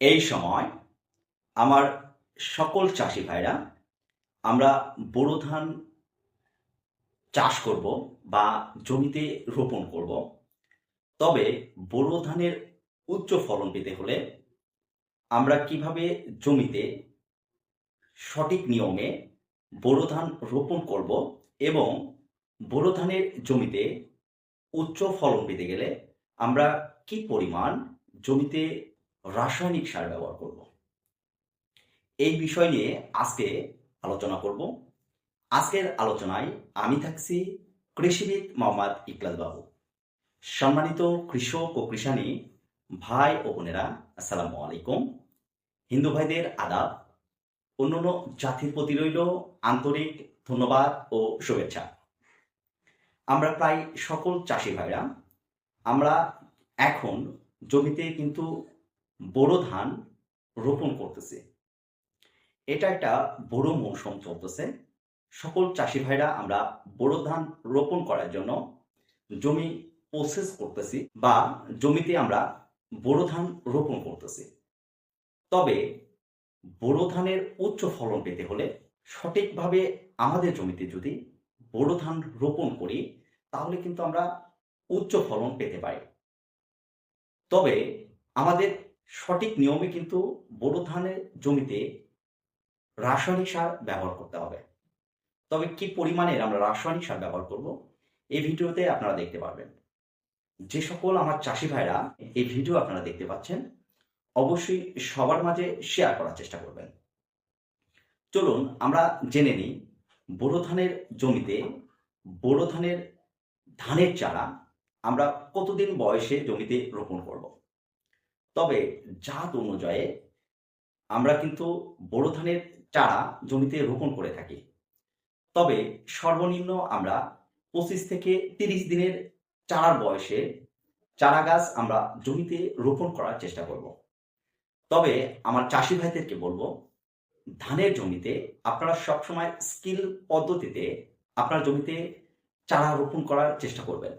এই সময় আমার সকল চাষি ভাইরা আমরা বোরো ধান চাষ করব বা জমিতে রোপণ করব। তবে বোরো ধানের উচ্চ ফলন পেতে হলে আমরা কীভাবে জমিতে সঠিক নিয়মে বোরো ধান রোপণ করব এবং বোরো ধানের জমিতে উচ্চ ফলন পেতে গেলে আমরা কি পরিমাণ জমিতে রাসায়নিক সার ব্যবহার করব। এই বিষয় নিয়ে আজকে আলোচনা করব। আজকের আলোচনায় আমি থাকছি কৃষিবিদ মোহাম্মদ ইকলাস বাবু। সম্মানিত কৃষক ও কৃষানী ভাই ও বোনেরা, আসসালামু আলাইকুম। হিন্দু ভাইদের আদাব। অন্যান্য জাতির প্রতি রইল আন্তরিক ধন্যবাদ ও শুভেচ্ছা। আমরা প্রায় সকল চাষি ভাইরা, আমরা এখন জমিতে কিন্তু বোরো ধান রোপণ করতেছি। এটা একটা বড় মৌসুম চলতেছে। সকল চাষি ভাইরা আমরা বোরো ধান রোপণ করার জন্য জমি প্রসেস করতেছি বা জমিতে আমরা বোরো ধান রোপণ করতেছি। তবে বোরো ধানের উচ্চ ফলন পেতে হলে সঠিকভাবে আমাদের জমিতে যদি বোরো ধান রোপণ করি, তাহলে কিন্তু আমরা উচ্চ ফলন পেতে পারি। তবে আমাদের সঠিক নিয়মে কিন্তু বোরো ধানের জমিতে রাসায়নিক সার ব্যবহার করতে হবে। তবে কি পরিমাণের আমরা রাসায়নিক সার ব্যবহার করব, এই ভিডিওতে আপনারা দেখতে পারবেন। যে সকল আমার চাষি ভাইরা এই ভিডিও আপনারা দেখতে পাচ্ছেন, অবশ্যই সবার মাঝে শেয়ার করার চেষ্টা করবেন। চলুন, আমরা জেনে নিই বোরো ধানের জমিতে বোরো ধানের ধানের চারা আমরা কতদিন বয়সে জমিতে রোপণ করব। তবে জাত অনুযায়ী আমরা কিন্তু বোরো ধানের চারা জমিতে রোপণ করে থাকি। তবে সর্বনিম্ন আমরা পঁচিশ থেকে তিরিশ দিনের চারার বয়সে চারা গাছ আমরা জমিতে রোপণ করার চেষ্টা করব। তবে আমার চাষি ভাইদেরকে বলব, ধানের জমিতে আপনারা সবসময় স্কিল পদ্ধতিতে আপনার জমিতে চারা রোপণ করার চেষ্টা করবেন।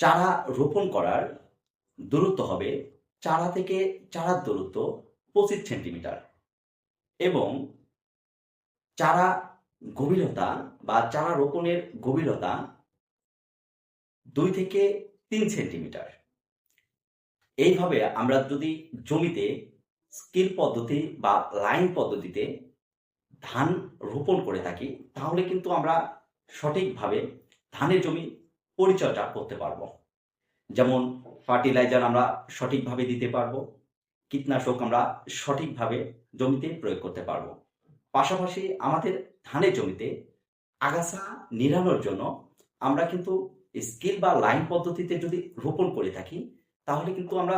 চারা রোপণ করার দূরত্ব হবে চারা থেকে চারার দূরত্ব পঁচিশ সেন্টিমিটার। এবং চারা গভীরতা বা চারা রোপণের গভীরতা দুই থেকে তিন সেন্টিমিটার। এইভাবে আমরা যদি জমিতে স্কিল পদ্ধতি বা লাইন পদ্ধতিতে ধান রোপণ করে থাকি, তাহলে কিন্তু আমরা সঠিকভাবে ধানের জমি পরিচর্যা করতে পারব। যেমন ফার্টিলাইজার আমরা সঠিকভাবে দিতে পারব, কীটনাশক আমরা সঠিকভাবে জমিতে প্রয়োগ করতে পারব। পাশাপাশি আমাদের ধানের জমিতে আগাছা নিরানোর জন্য আমরা কিন্তু স্কিল বা লাইন পদ্ধতিতে যদি রোপণ করে থাকি, তাহলে কিন্তু আমরা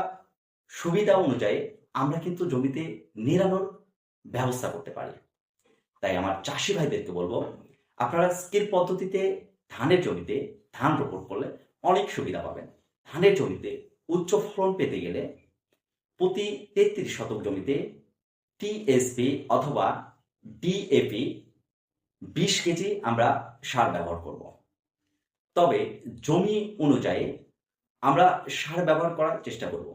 সুবিধা অনুযায়ী আমরা কিন্তু জমিতে নিরানোর ব্যবস্থা করতে পারি। তাই আমার চাষি ভাইদেরকে বলব, আপনারা স্কিল পদ্ধতিতে ধানের জমিতে ধান রোপণ করলে অনেক সুবিধা পাবেন। ধানের জমিতে উচ্চ ফলন পেতে গেলে প্রতি তেত্রিশ শতক জমিতে টিএসপি অথবা ডিএপি বিশ কেজি আমরা সার ব্যবহার করব। তবে জমি অনুযায়ী আমরা সার ব্যবহার করার চেষ্টা করব।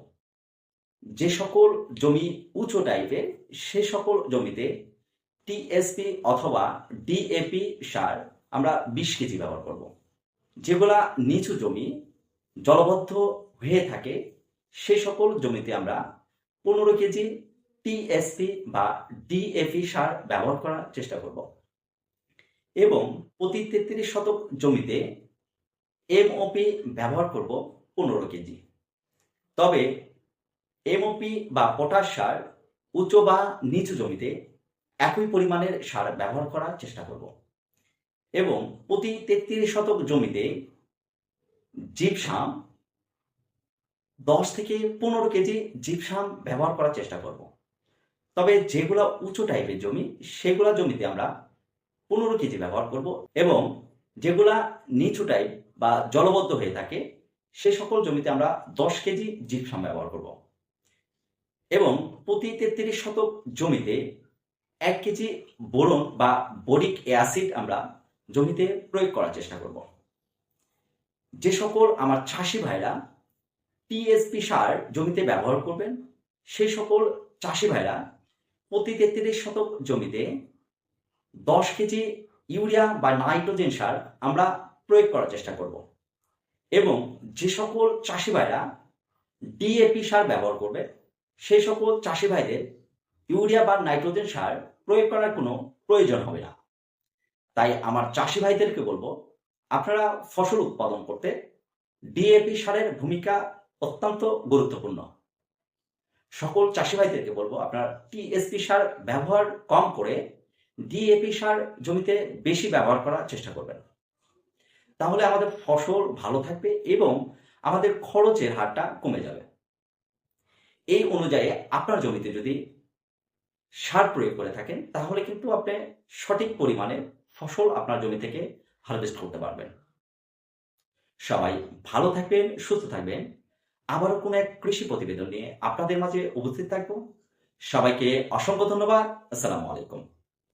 যে সকল জমি উঁচু টাইপের সে সকল জমিতে টিএসপি অথবা ডিএপি সার আমরা বিশ কেজি ব্যবহার করব। যেগুলা নিচু জমি জলবদ্ধ হয়ে থাকে, সে সকল জমিতে আমরা পনেরো কেজি টিএসপি বা ডিএপি সার ব্যবহার করার চেষ্টা করব। এবং প্রতি তেত্রিশ শতক জমিতে এমওপি ব্যবহার করব পনেরো কেজি। তবে এমওপি বা পটাশ সার উচ্চ বা নিচু জমিতে একই পরিমাণের সার ব্যবহার করার চেষ্টা করব। এবং প্রতি তেত্রিশ শতক জমিতে জিপসাম দশ থেকে পনেরো কেজি জিপসাম ব্যবহার করার চেষ্টা করব। তবে যেগুলো উঁচু টাইপের জমি, সেগুলা জমিতে আমরা পনেরো কেজি ব্যবহার করব এবং যেগুলা নিচু টাইপ বা জলবদ্ধ হয়ে থাকে, সে সকল জমিতে আমরা দশ কেজি জিপসাম ব্যবহার করব। এবং প্রতি তেত্রিশ শতক জমিতে এক কেজি বোরন বা বোরিক অ্যাসিড আমরা জমিতে প্রয়োগ করার চেষ্টা করব। যে সকল আমার চাষি ভাইরা টিএসপি সার জমিতে ব্যবহার করবেন সেই সকল চাষি ভাইরা প্রতি তেত্রিশ শতক জমিতে দশ কেজি ইউরিয়া বা নাইট্রোজেন সার আমরা প্রয়োগ করার চেষ্টা করব। এবং যে সকল চাষি ভাইরা ডিএপি সার ব্যবহার করবে সেই সকল চাষি ভাইদের ইউরিয়া বা নাইট্রোজেন সার প্রয়োগ করার কোনো প্রয়োজন হবে না। তাই আমার চাষি ভাইদেরকে বলব আপনারা ফসল উৎপাদন করতে ডিএপি সারের ভূমিকা অত্যন্ত গুরুত্বপূর্ণ। সকল চাষি ভাইদেরকে বলব, আপনারা টিএসপি সার ব্যবহার কম করে ডিএপি সার জমিতে বেশি ব্যবহার করার চেষ্টা করবেন। তাহলে আমাদের ফসল ভালো থাকবে এবং আমাদের খরচের হারটা কমে যাবে। এই অনুযায়ী আপনার জমিতে যদি সার প্রয়োগ করে থাকেন, তাহলে কিন্তু আপনি সঠিক পরিমাণে ফসল আপনার জমি থেকে হারভেস্ট করতে পারবেন। সবাই ভালো থাকবেন, সুস্থ থাকবেন। আবারও কোনো এক কৃষি প্রতিবেদন নিয়ে আপনাদের মাঝে উপস্থিত থাকব। সবাইকে অসংখ্য ধন্যবাদ। আসসালামু আলাইকুম।